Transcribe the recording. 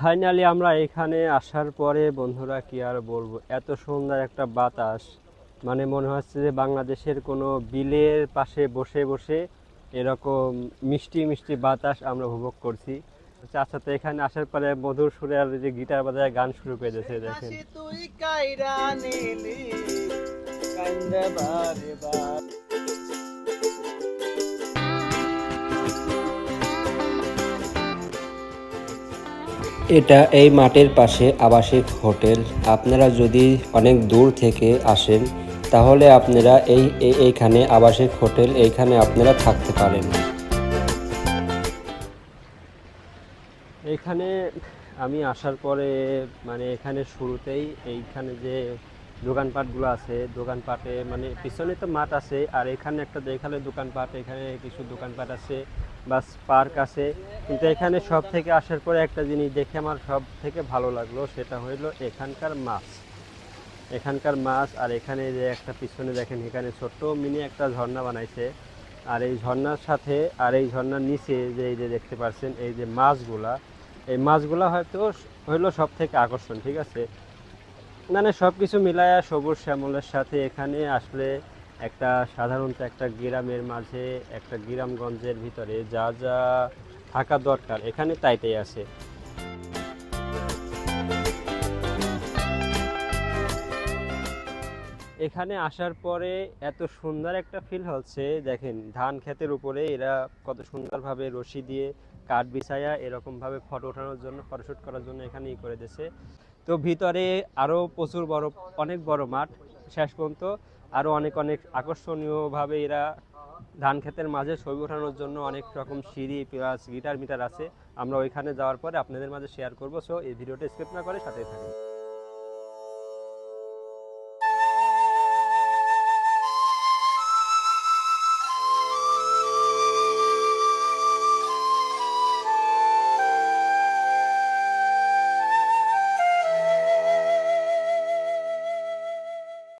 Finally আমরা এখানে আসার পরে বন্ধুরা কি আর বলব? এত সুন্দর একটা বাতাস। মানে মনে হচ্ছে যে বাংলাদেশের কোনো বিলের পাশে বসে বসে এরকম মিষ্টি মিষ্টি বাতাস আমরা উপভোগ করছি। আচ্ছা তো এখানে আসার পরে মধুর সুরে আর যে গিটার বাজায় গান শুরু করে দিয়েছে দেখেন। এটা এই মাঠের পাশে আবাসিক হোটেল। আপনারা যদি অনেক দূর থেকে আসেন, তাহলে আপনারা এই, এই- এইখানে আবাসিক হোটেল, এইখানে আপনারা থাকতে পারেন। এখানে আমি আসার পরে মানে এখানে শুরুতেই এইখানে যে দোকানপাটগুলো আছে, দোকানপাটে মানে পিছনে তো মাঠ আছে, আর এখানে একটা দেখালে দোকানপাট, এখানে কিছু দোকানপাট আছে, বাস পার্ক আছে। কিন্তু এখানে সব থেকে আসার পরে একটা জিনিস দেখে আমার সব থেকে ভালো লাগল, সেটা হইল এখানকার মাছ। এখানকার মাছ আর এখানে যে একটা পিছনে দেখেন, এখানে ছোট্ট মিনি একটা ঝর্ণা বানাইছে। আর এই ঝর্ণার সাথে আর এই ঝর্ণার নিচে যে এই যে দেখতে পাচ্ছেন এই যে মাছগুলা, এই মাছগুলা হয়তো হইল সব থেকে আকর্ষণ, ঠিক আছে? মানে সব কিছু মিলায়া সবুজ শ্যামলের সাথে এখানে আসলে একটা সাধারণত একটা গ্রামের মাঝে, একটা গ্রামগঞ্জের ভিতরে যা যা থাকা দরকার। এখানে তাই তাই আছে। এখানে আসার পরে এত সুন্দর একটা ফিল হচ্ছে। দেখেন, ধান ক্ষেতের উপরে এরা কত সুন্দরভাবে রশি দিয়ে কাঠ বিছায়া এরকমভাবে ফটো ওঠানোর জন্য ফটোশ্যুট করার জন্য এখানে ই করে দিয়েছে। তো ভিতরে আরও প্রচুর বড়, অনেক বড় মাঠ শেষ পর্যন্ত। আরও অনেক অনেক আকর্ষণীয়ভাবে এরা ধান ক্ষেতের মাঝে ছবি ওঠানোর জন্য অনেক রকম সিঁড়ি প্লাস গিটার মিটার আছে। আমরা ওইখানে যাওয়ার পরে আপনাদের মাঝে শেয়ার করব। সো এই ভিডিওটা স্কিপ না করে সাথে থাকুন।